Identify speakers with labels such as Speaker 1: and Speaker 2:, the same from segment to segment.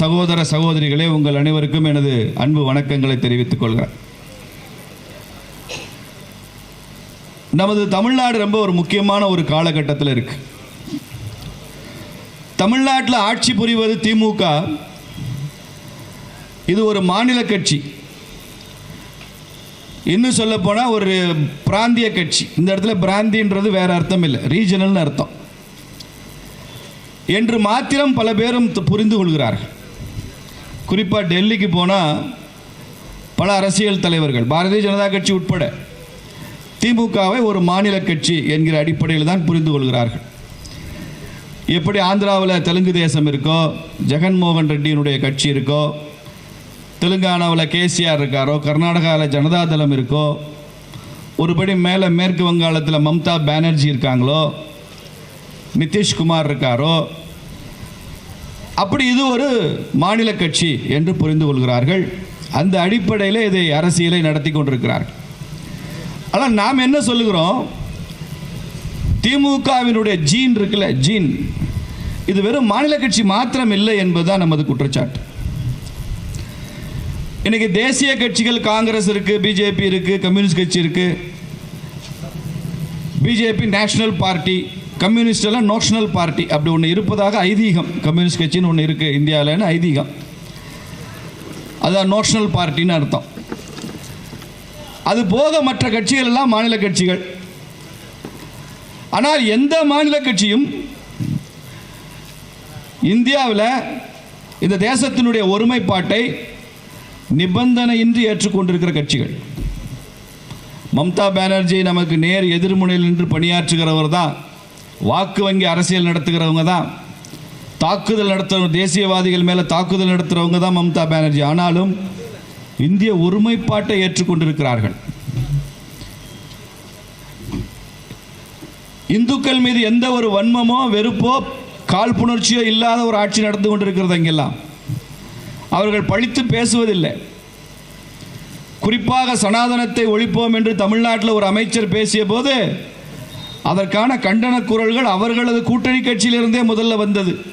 Speaker 1: சகோதர சகோதரிகளே உங்கள் அனைவருக்கும் எனது அன்பு வணக்கங்களை தெரிவித்துக் கொள்கிறேன். நமது தமிழ்நாடு ரொம்ப ஒரு முக்கியமான ஒரு காலகட்டத்தில் இருக்கு. தமிழ்நாட்டில் ஆட்சி புரிவது திமுக. இது ஒரு மாநில கட்சி. இன்னும் சொல்ல போனால் ஒரு பிராந்திய கட்சி. இந்த இடத்துல பிராந்தின்றது வேற அர்த்தம் இல்லை. ரீஜனல்னு அர்த்தம். என்று மாத்திரம் பல பேரும் புரிந்து கொள்கிறார்கள். குறிப்பாக டெல்லிக்கு போனால் பல அரசியல் தலைவர்கள் பாரதிய ஜனதா கட்சி உட்பட திமுகவை ஒரு மாநில கட்சி என்கிற அடிப்படையில் தான் புரிந்து கொள்கிறார்கள். எப்படி ஆந்திராவில் தெலுங்கு தேசம் இருக்கோ ஜெகன்மோகன் ரெட்டியினுடைய கட்சி இருக்கோ தெலுங்கானாவில் கேசிஆர் இருக்காரோ கர்நாடகாவில் ஜனதாதளம் இருக்கோ ஒருபடி மேலே மேற்கு வங்காளத்தில் மம்தா பானர்ஜி இருக்காங்களோ நிதிஷ்குமார் இருக்காரோ அப்படி இது ஒரு மாநில கட்சி என்று புரிந்து கொள்கிறார்கள். அந்த அடிப்படையில் இதை அரசியலை நடத்தி கொண்டிருக்கிறார்கள். ஆனால் நாம் என்ன சொல்லுகிறோம்? திமுகவினுடைய ஜீன் இருக்குல்ல ஜீன். இது வெறும் மாநில கட்சி மாத்திரம் இல்லை என்பதுதான் நமது குற்றச்சாட்டு. இன்னைக்கு தேசிய கட்சிகள் காங்கிரஸ் இருக்கு பிஜேபி இருக்கு கம்யூனிஸ்ட் கட்சி இருக்கு. பிஜேபி நேஷனல் பார்ட்டி கம்யூனிஸ்ட் எல்லாம் பார்ட்டி அப்படி ஒன்று இருப்பதாக ஐதீகம். கம்யூனிஸ்ட் கட்சின்னு ஒன்று இருக்குது இந்தியாவில்னு ஐதீகம். அதான் நோஷனல் பார்ட்டின்னு அர்த்தம். அது போக மற்ற கட்சிகள் எல்லாம் மாநில கட்சிகள். ஆனால் எந்த மாநில கட்சியும் இந்தியாவில் இந்த தேசத்தினுடைய ஒருமைப்பாட்டை நிபந்தனையின்றி ஏற்றுக்கொண்டிருக்கிற கட்சிகள். மம்தா பானர்ஜி நமக்கு நேர் எதிர்முனையில் நின்று பணியாற்றுகிறவர் தான் வாக்கு வங்கி அரசியல் நடத்துகிறவங்க தான். தாக்குதல் நடத்துகிற தேசியவாதிகள் மேலே தாக்குதல் நடத்துகிறவங்க தான் மம்தா பானர்ஜி. ஆனாலும் இந்திய ஒருமைப்பாட்டை ஏற்றுக்கொண்டிருக்கிறார்கள். இந்துக்கள் மீது எந்த ஒரு வன்மமோ வெறுப்போ காழ்ப்புணர்ச்சியோ இல்லாத ஒரு ஆட்சி நடந்து கொண்டிருக்கிறது அங்கெல்லாம். அவர்கள் பழித்து பேசுவதில்லை. குறிப்பாக சனாதனத்தை ஒழிப்போம் என்று தமிழ்நாட்டில் ஒரு அமைச்சர் பேசிய போது அதற்கான கண்டன குரல்கள் அவர்களது கூட்டணி கட்சியிலிருந்தே முதல்ல வந்தது.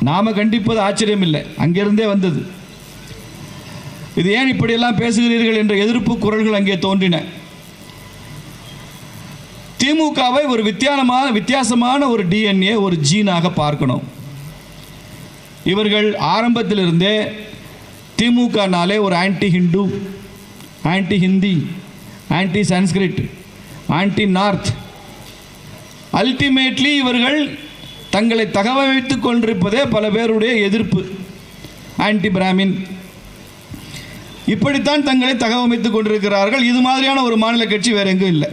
Speaker 1: நாம கண்டிப்பது ஆச்சரியம் இல்லை அங்கிருந்தே வந்தது. இது ஏன் இப்படியெல்லாம் பேசுகிறீர்கள் என்ற எதிர்ப்பு குரல்கள் அங்கே தோன்றின. திமுகவை ஒரு வித்தியாசமான வித்தியாசமான ஒரு டிஎன்ஏ ஒரு ஜீனாக பார்க்கணும். இவர்கள் ஆரம்பத்திலிருந்தே திமுகனாலே ஒரு anti Hindu anti Hindi anti Sanskrit anti north ultimately இவர்கள் தங்களை தகவமைத்துக் கொண்டிருப்பதே பல பேருடைய எதிர்ப்பு. ஆன்டி பிராமின் இப்படித்தான் தங்களை தகவமைத்துக் கொண்டிருக்கிறார்கள். இது மாதிரியான ஒரு மாநில கட்சி வேற எங்கும் இல்லை.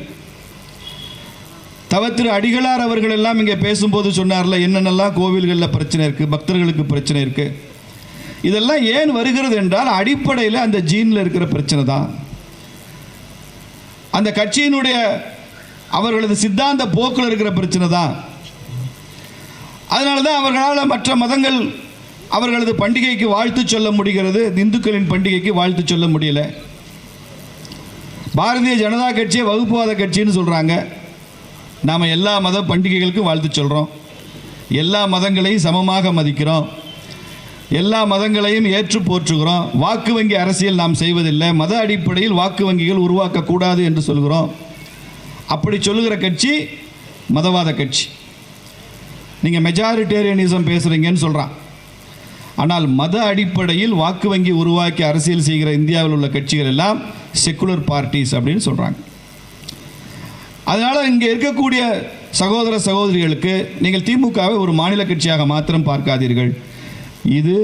Speaker 1: தவ திரு அடிகளார் அவர்கள் எல்லாம் இங்கே பேசும்போது சொன்னார்ல என்னென்னலாம் கோவில்களில் பிரச்சனை இருக்குது பக்தர்களுக்கு பிரச்சனை இருக்குது இதெல்லாம் ஏன் வருகிறது என்றால் அடிப்படையில் அந்த ஜீனில் இருக்கிற பிரச்சனை தான். அந்த கட்சியினுடைய அவர்களது சித்தாந்த போக்கில் இருக்கிற பிரச்சனை தான். அதனால தான் அவர்களால் மற்ற மதங்கள் அவர்களது பண்டிகைக்கு வாழ்த்து சொல்ல முடிகிறது இந்துக்களின் பண்டிகைக்கு வாழ்த்து சொல்ல முடியல. பாரதிய ஜனதா கட்சியை வகுப்புவாத கட்சின்னு சொல்கிறாங்க நாம் எல்லா மத பண்டிகைகளுக்கும் வாழ்த்து சொல்கிறோம் எல்லா மதங்களையும் சமமாக மதிக்கிறோம். எல்லா மதங்களையும் ஏற்று போற்றுகிறோம். வாக்கு வங்கி அரசியல் நாம் செய்வதில்லை. மத அடிப்படையில் வாக்கு வங்கிகள் உருவாக்கக்கூடாது என்று சொல்கிறோம். அப்படி சொல்லுகிற கட்சி மதவாத கட்சி. நீங்கள் மெஜாரிட்டேரியனிசம் பேசுகிறீங்கன்னு சொல்கிறான் ஆனால் மத அடிப்படையில் வாக்கு வங்கி உருவாக்கி அரசியல் செய்கிற இந்தியாவில் உள்ள கட்சிகள் எல்லாம் செக்குலர் பார்ட்டிஸ் அப்படின்னு சொல்கிறாங்க அதனால் இங்கே இருக்கக்கூடிய சகோதர சகோதரிகளுக்கு நீங்கள் திமுகவை ஒரு மாநில கட்சியாக மாத்திரம் பார்க்காதீர்கள். இது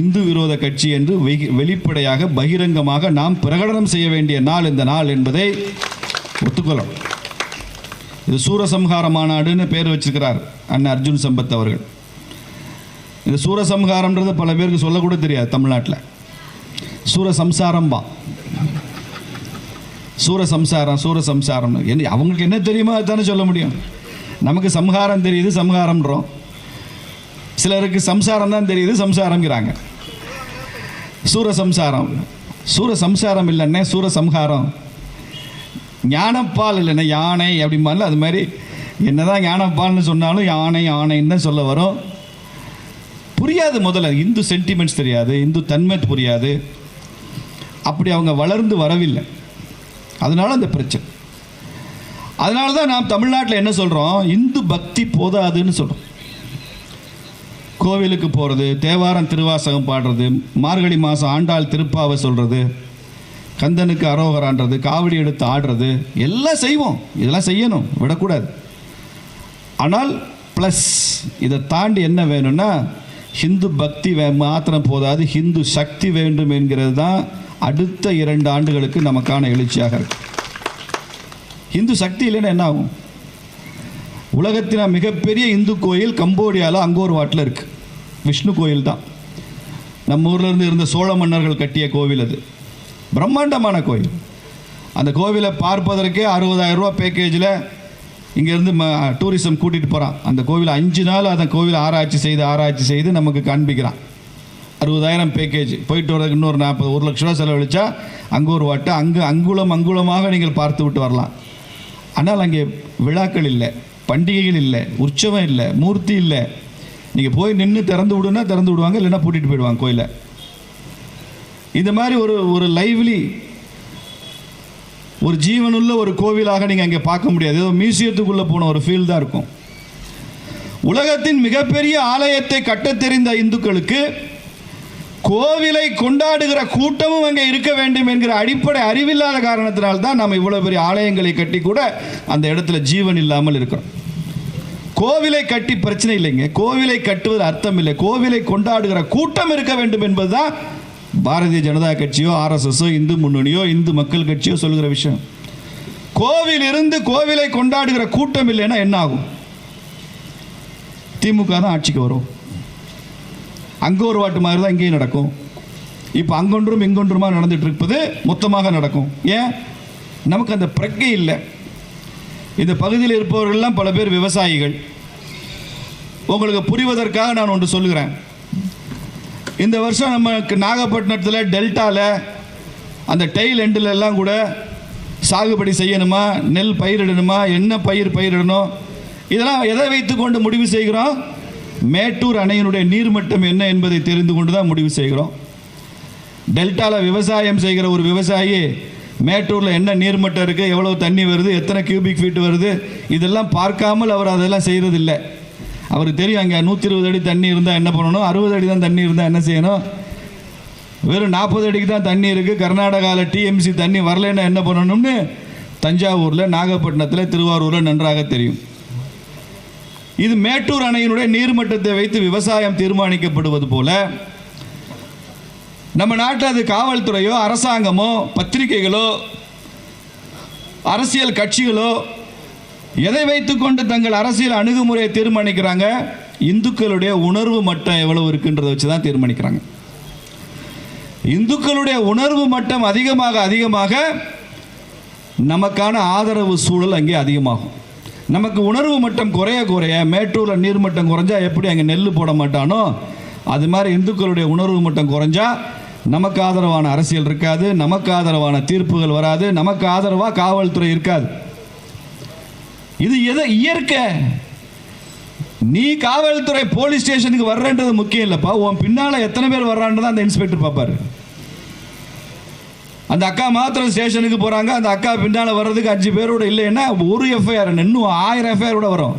Speaker 1: இந்து விரோத கட்சி என்று வெளிப்படையாக பகிரங்கமாக நாம் பிரகடனம் செய்ய வேண்டிய நாள் இந்த நாள் என்பதை ஒத்துக்கொள்ளும். இது சூரசம்ஹார மாநாடுன்னு பேர் வச்சிருக்கிறார் அண்ணன் அர்ஜுன் சம்பத் அவர்கள். இந்த சூரசம்ஹாரம்ன்றது பல பேருக்கு சொல்லக்கூட தெரியாது தமிழ்நாட்டில். சூரசம்சாரம்பா. சூரசம்சாரம் சூரசம்சாரம் என்ன அவங்களுக்கு என்ன தெரியுமோ அதுதானே சொல்ல முடியும். நமக்கு சம்ஹாரம் தெரியுது சம்ஹாரம்ன்றோம். சிலருக்கு சம்சாரம் தான் தெரியுது சம்சாரம்ங்கிறாங்க. சூரசம்சாரம். சூரசம்சாரம் இல்லைன்னே சூரசம்ஹாரம். ஞானப்பால் இல்லைன்னா யானை அப்படிம்பால அது மாதிரி என்னதான் ஞானப்பால்னு சொன்னாலும் யானை யானைன்னு தான் சொல்ல வரும். புரியாது முதல்ல இந்து சென்டிமெண்ட்ஸ் தெரியாது இந்து தன்மை புரியாது. அப்படி அவங்க வளர்ந்து வரவில்லை. அதனால அந்த பிரச்சனை. அதனால தான் நாம் தமிழ்நாட்டில் என்ன சொல்கிறோம் இந்து பக்தி போதாதுன்னு சொல்கிறோம் கோவிலுக்கு போகிறது தேவாரம் திருவாசகம் பாடுறது மார்கழி மாதம் ஆண்டாள் திருப்பாவை சொல்கிறது கந்தனுக்கு அரோகரான்றது காவடி எடுத்து ஆடுறது எல்லாம் செய்வோம். இதெல்லாம் செய்யணும். விடக்கூடாது. ஆனால் ப்ளஸ் இதை தாண்டி என்ன வேணும்னா ஹிந்து பக்தி வே மாத்திரம் போதாது. ஹிந்து சக்தி வேண்டும் என்கிறது தான் அடுத்த இரண்டு ஆண்டுகளுக்கு நமக்கான எழுச்சியாக இருக்கு. ஹிந்து சக்தி இல்லைன்னா என்ன ஆகும்? உலகத்தின் மிகப்பெரிய இந்து கோயில் கம்போடியாவில் அங்கோர் வாட்டில் இருக்குது விஷ்ணு கோயில் தான் நம்ம ஊர்ல இருந்து இருந்த சோழ மன்னர்கள் கட்டிய கோவில் அது. பிரம்மாண்டமான கோயில். அந்த கோவிலை பார்ப்பதற்கே அறுபதாயிரம் ரூபா பேக்கேஜில் இங்கேருந்து ம டூரிசம் கூட்டிகிட்டு போகிறான் அந்த கோவில் அஞ்சு நாள் அந்த கோவில் ஆராய்ச்சி செய்து ஆராய்ச்சி செய்து நமக்கு காண்பிக்கிறான். அறுபதாயிரம் பேக்கேஜ் போயிட்டு வரதுக்கு இன்னொரு நாற்பது ஒரு லட்ச ரூபா செலவழிச்சா அங்கே ஒரு வாட்டை அங்கு அங்குலம் அங்குலமாக நீங்கள் பார்த்து விட்டு வரலாம். ஆனால் அங்கே விழாக்கள் இல்லை பண்டிகைகள் இல்லை உற்சவம் இல்லை மூர்த்தி இல்லை. நீங்கள் போய் நின்று திறந்து விடுன்னா திறந்து விடுவாங்க இல்லைன்னா பூட்டிகிட்டு போயிடுவாங்க கோயிலை. இந்த மாதிரி ஒரு ஒரு லைவ்லி ஒரு ஜீவனுள்ள ஒரு கோவிலாக நீங்கள் அங்கே பார்க்க முடியாது. ஏதோ மியூசியத்துக்குள்ளே போன ஒரு ஃபீல் தான் இருக்கும். உலகத்தின் மிகப்பெரிய ஆலயத்தை கட்டத் தெரிந்த இந்துக்களுக்கு கோவிலை கொண்டாடுகிற கூட்டமும் அங்கே இருக்க வேண்டும் என்கிற அடிப்படை அறிவில்லாத காரணத்தினால்தான் நம்ம இவ்வளோ பெரிய ஆலயங்களை கட்டி கூட அந்த இடத்துல ஜீவன் இல்லாமல் இருக்கிறோம். கோவிலை கட்டி பிரச்சனை இல்லைங்க. கோவிலை கட்டுவது அர்த்தம் இல்லை. கோவிலை கொண்டாடுகிற கூட்டம் இருக்க வேண்டும் என்பதுதான் பாரதிய ஜனதா கட்சியோ ஆர்எஸ்எஸோ இந்து முன்னணியோ இந்து மக்கள் கட்சியோ சொல்கிற விஷயம். கோவில் இருந்து கோவிலை கொண்டாடுகிற கூட்டம் இல்லைன்னா என்ன ஆகும்? திமுக தான் ஆட்சிக்கு வரும். அங்கே ஒரு வாட்டு மாதிரி தான் இங்கேயும் நடக்கும். இப்போ அங்கொன்றும் இங்கொன்றுமா நடந்துட்டு இருப்பது மொத்தமாக நடக்கும். ஏன்? நமக்கு அந்த பிரக்கை இல்லை. இந்த பகுதியில் இருப்பவர்கள்லாம் பல பேர் விவசாயிகள். உங்களுக்கு புரிவதற்காக நான் ஒன்று சொல்லுகிறேன். இந்த வருஷம் நமக்கு நாகப்பட்டினத்தில் டெல்டாவில் அந்த டெய்ல் எண்டில் எல்லாம் கூட சாகுபடி செய்யணுமா? நெல் பயிரிடணுமா என்ன பயிர் பயிரிடணும் இதெல்லாம் எதை வைத்துக்கொண்டு முடிவு செய்கிறோம்? மேட்டூர் அணையினுடைய நீர்மட்டம் என்ன என்பதை தெரிந்து கொண்டு தான் முடிவு செய்கிறோம். டெல்டாவில் விவசாயம் செய்கிற ஒரு விவசாயி மேட்டூரில் என்ன நீர்மட்டம் இருக்குது எவ்வளோ தண்ணி வருது? எத்தனை கியூபிக் ஃபீட் வருது? இதெல்லாம் பார்க்காமல் அவர் அதெல்லாம் செய்கிறதில்ல அவருக்கு தெரியும் அங்கே நூற்றி இருபது அடி தண்ணி இருந்தால் என்ன பண்ணணும்? அறுபது அடி தான் தண்ணி இருந்தால் என்ன செய்யணும்? வெறும் நாற்பது அடிக்கு தான் தண்ணி இருக்குது கர்நாடகாவில் டிஎம்சி தண்ணி வரலைன்னா என்ன பண்ணணும்னு தஞ்சாவூரில் நாகப்பட்டினத்தில் திருவாரூரில் நன்றாக தெரியும். இது மேட்டூர் அணையினுடைய நீர்மட்டத்தை வைத்து விவசாயம் தீர்மானிக்கப்படுவது போல நம்ம நாட்டில் அது காவல்துறையோ அரசாங்கமோ பத்திரிகைகளோ அரசியல் கட்சிகளோ எதை வைத்துக்கொண்டு தங்கள் அரசியல் அணுகுமுறையை தீர்மானிக்கிறாங்க? இந்துக்களுடைய உணர்வு மட்டம் எவ்வளவு இருக்குன்றதை வச்சு தான் தீர்மானிக்கிறாங்க. இந்துக்களுடைய உணர்வு மட்டம் அதிகமாக அதிகமாக நமக்கான ஆதரவு சூழல் அங்கே அதிகமாகும். நமக்கு உணர்வு மட்டம் குறைய குறைய மேட்டூரில் நீர்மட்டம் குறைஞ்சா எப்படி அங்கே நெல் போட மாட்டானோ அது மாதிரி இந்துக்களுடைய உணர்வு மட்டம் குறைஞ்சா நமக்கு ஆதரவான அரசியல் இருக்காது நமக்கு ஆதரவான தீர்ப்புகள் வராது நமக்கு ஆதரவாக காவல்துறை இருக்காது. இது எதை இயற்கை? நீ காவல்துறை போலீஸ் ஸ்டேஷனுக்கு வர்றன்றது முக்கியம் இல்லைப்பா. உன் பின்னால் எத்தனை பேர் வர்றான்றதை அந்த இன்ஸ்பெக்டர் பார்ப்பார். அந்த அக்கா மாத்திரம் ஸ்டேஷனுக்கு போகிறாங்க அந்த அக்கா பின்னால் வர்றதுக்கு அஞ்சு பேரோட இல்லைன்னா ஒரு எஃப்ஐஆர் இன்னும் ஆயிரம் எஃப்ஐஆர் கூட வரும்.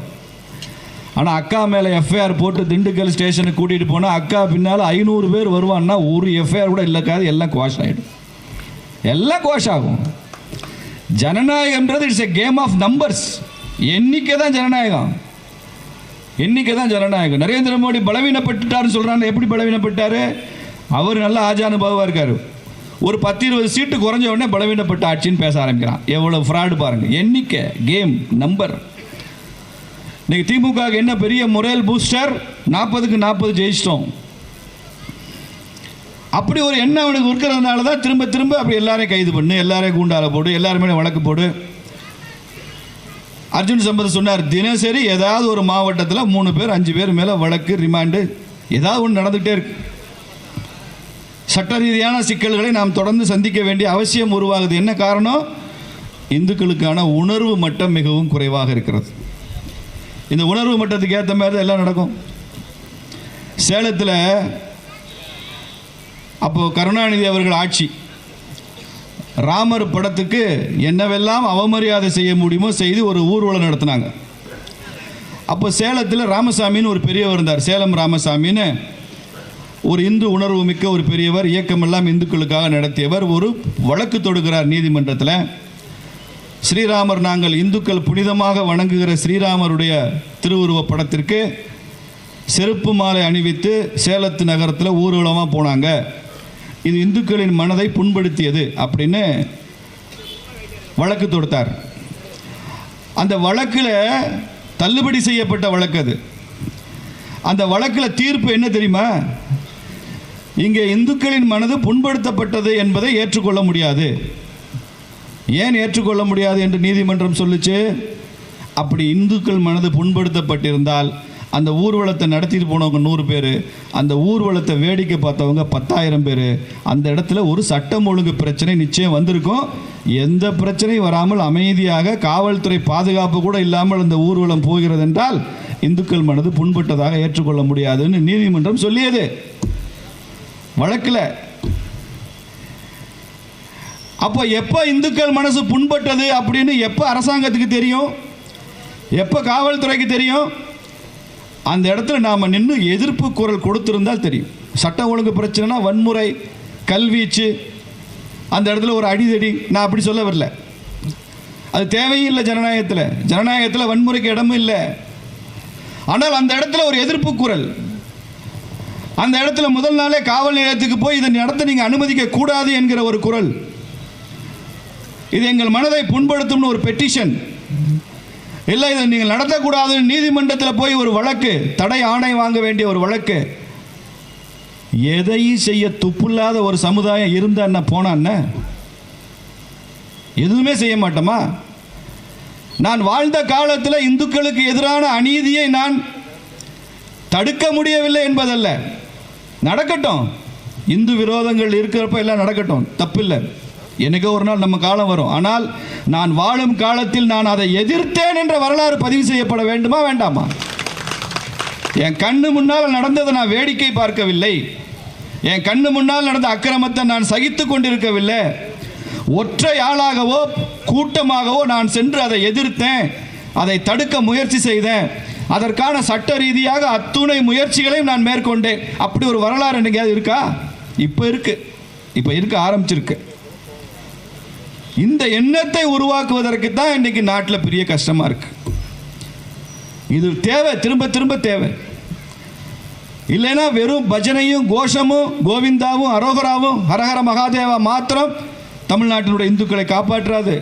Speaker 1: ஆனால் அக்கா மேலே எஃப்ஐஆர் போட்டு திண்டுக்கல் ஸ்டேஷனுக்கு கூட்டிகிட்டு போனால் அக்கா பின்னால் ஐநூறு பேர் வருவான்னா ஒரு எஃப்ஐஆர் கூட இல்லைக்காது எல்லாம் குவாஷ் ஆகிடும் எல்லாம் குவாஷ் ஆகும். ஜனநாயகம்ன்றது it's a game of numbers எண்ணிக்கை தான் ஜனநாயகம். எண்ணிக்கை தான் ஜனநாயகம். நரேந்திர மோடி பலவீனப்பட்டுட்டாருன்னு சொல்கிறாங்க எப்படி பலவீனப்பட்டாரு? அவர் நல்ல ஆஜானுபாவாக இருக்கார். ஒரு பத்து இருபது சீட்டு குறைஞ்ச உடனே பலவீனப்பட்ட ஆட்சின்னு பேச ஆரம்பிக்கிறான். எவ்வளோ ஃப்ராடு பாருங்கள் எண்ணிக்கை கேம் நம்பர் இன்னைக்கு திமுக என்ன பெரிய முறையில் பூஸ்டர் நாற்பதுக்கு நாற்பது ஜெயிச்சிட்டோம். அப்படி ஒரு எண்ணம் அவனுக்கு இருக்கிறதுனால தான் திரும்ப திரும்ப அப்படி எல்லாரையும் கைது பண்ணு எல்லாரையும் கூண்டால போடு எல்லாருமே வழக்கு போடு. அர்ஜுன் சம்பத் சொன்னார் தினசரி ஏதாவது ஒரு மாவட்டத்தில் மூணு பேர் அஞ்சு பேர் மேலே வழக்கு ரிமாண்டு ஏதாவது ஒன்று நடந்துகிட்டே இருக்கு. சட்ட ரீதியான சிக்கல்களை நாம் தொடர்ந்து சந்திக்க வேண்டிய அவசியம் உருவாகுது. என்ன காரணம்? இந்துக்களுக்கான உணர்வு மட்டம் மிகவும் குறைவாக இருக்கிறது. இந்த உணர்வு மட்டத்துக்கு ஏற்ற மாதிரி தான் எல்லாம் நடக்கும். சேலத்தில் அப்போது கருணாநிதி அவர்கள் ஆட்சி. ராமர் படத்துக்கு என்னவெல்லாம் அவமரியாதை செய்ய முடியுமோ செய்து ஒரு ஊர்வலம் நடத்தினாங்க. அப்போ சேலத்தில் ராமசாமின்னு ஒரு பெரியவர் இருந்தார். சேலம் ராமசாமின்னு ஒரு இந்து உணர்வு மிக்க ஒரு பெரியவர் இயக்கமெல்லாம் இந்துக்களுக்காக நடத்தியவர். ஒரு வழக்கு தொடுக்கிறார் நீதிமன்றத்தில். ஸ்ரீராமர் நாங்கள் இந்துக்கள் புனிதமாக வணங்குகிற ஸ்ரீராமருடைய திருவுருவ படத்திற்கு செருப்பு மாலை அணிவித்து சேலத்து நகரத்தில் ஊர்வலமாக போனாங்க. இது இந்துக்களின் மனதை புண்படுத்தியது அப்படின்னு வழக்கு தொடுத்தார். அந்த வழக்கில் தள்ளுபடி செய்யப்பட்ட வழக்கு அது. அந்த வழக்கில் தீர்ப்பு என்ன தெரியுமா? இங்கே இந்துக்களின் மனது புண்படுத்தப்பட்டது என்பதை ஏற்றுக்கொள்ள முடியாது. ஏன் ஏற்றுக்கொள்ள முடியாது என்று நீதிமன்றம் சொல்லிச்சு? அப்படி இந்துக்கள் மனது புண்படுத்தப்பட்டிருந்தால் அந்த ஊர்வலத்தை நடத்திட்டு போனவங்க நூறு பேர் அந்த ஊர்வலத்தை வேடிக்கை பார்த்தவங்க பத்தாயிரம் பேர். அந்த இடத்துல ஒரு சட்டம் ஒழுங்கு பிரச்சனை நிச்சயம் வந்திருக்கும். எந்த பிரச்சனையும் வராமல் அமைதியாக காவல்துறை பாதுகாப்பு கூட இல்லாமல் அந்த ஊர்வலம் போகிறது என்றால் இந்துக்கள் மனது புண்பட்டதாக ஏற்றுக்கொள்ள முடியாதுன்னு நீதிமன்றம் சொல்லியது. வழக்கில். அப்போ எப்போ இந்துக்கள் மனசு புண்பட்டது அப்படின்னு எப்போ அரசாங்கத்துக்கு தெரியும்? எப்போ காவல்துறைக்கு தெரியும்? அந்த இடத்துல நாம் நின்று எதிர்ப்பு குரல் கொடுத்திருந்தால் தெரியும். சட்டம் ஒழுங்கு பிரச்சனைனா வன்முறை கல்வீச்சு அந்த இடத்துல ஒரு அடிதடி. நான் அப்படி சொல்ல வரல. அது தேவையில்லை ஜனநாயகத்தில். ஜனநாயகத்தில் வன்முறைக்கு இடமும் இல்லை. ஆனால் அந்த இடத்துல ஒரு எதிர்ப்பு குரல். அந்த இடத்துல முதல் நாளே காவல் நிலையத்துக்கு போய் இதை நடத்த நீங்கள் அனுமதிக்க கூடாது என்கிற ஒரு குரல். இது எங்கள் மனதை புண்படுத்தும்னு ஒரு பெட்டிஷன் இல்லை இதை நீங்கள் நடத்தக்கூடாதுன்னு நீதிமன்றத்தில் போய் ஒரு வழக்கு தடை ஆணை வாங்க வேண்டிய ஒரு வழக்கு. எதையும் செய்ய துப்புல்லாத ஒரு சமுதாயம் இருந்தா என்ன போனா எதுவுமே செய்ய மாட்டோமா? நான் வாழ்ந்த காலத்தில் இந்துக்களுக்கு எதிரான அநீதியை நான் தடுக்க முடியவில்லை என்பதல்ல. நடக்கட்டும். இந்து விரோதங்கள் இருக்கிறப்ப எல்லாம் நடக்கட்டும். தப்பில்லை. என்னைக்கோ ஒரு நாள் நம்ம காலம் வரும். ஆனால் நான் வாழும் காலத்தில் நான் அதை எதிர்த்தேன் என்ற வரலாறு பதிவு செய்யப்பட வேண்டுமா வேண்டாமா? என் கண்ணு முன்னால் நடந்ததை நான் வேடிக்கை பார்க்கவில்லை. என் கண்ணு முன்னால் நடந்த அக்கிரமத்தை நான் சகித்து கொண்டிருக்கவில்லை. ஒற்றை ஆளாகவோ கூட்டமாகவோ நான் சென்று அதை எதிர்த்தேன். அதை தடுக்க முயற்சி செய்தேன். அதற்கான சட்ட ரீதியாக அத்துணை முயற்சிகளையும் நான் மேற்கொண்டேன். அப்படி ஒரு வரலாறு என்னைக்காவது இருக்கா? இப்போ இருக்கு. இப்போ இருக்க ஆரம்பிச்சிருக்கு. இந்த எண்ணத்தை உருவாக்குவதற்கு தான் இன்றைக்கி நாட்டில் பெரிய கஷ்டமாக இருக்கு. இது தேவை திரும்ப திரும்ப தேவை. இல்லைன்னா வெறும் பஜனையும் கோஷமும் கோவிந்தாவும் அரோகராவும் ஹரஹர மகாதேவா மாத்திரம் தமிழ்நாட்டினுடைய இந்துக்களை காப்பாற்றாது.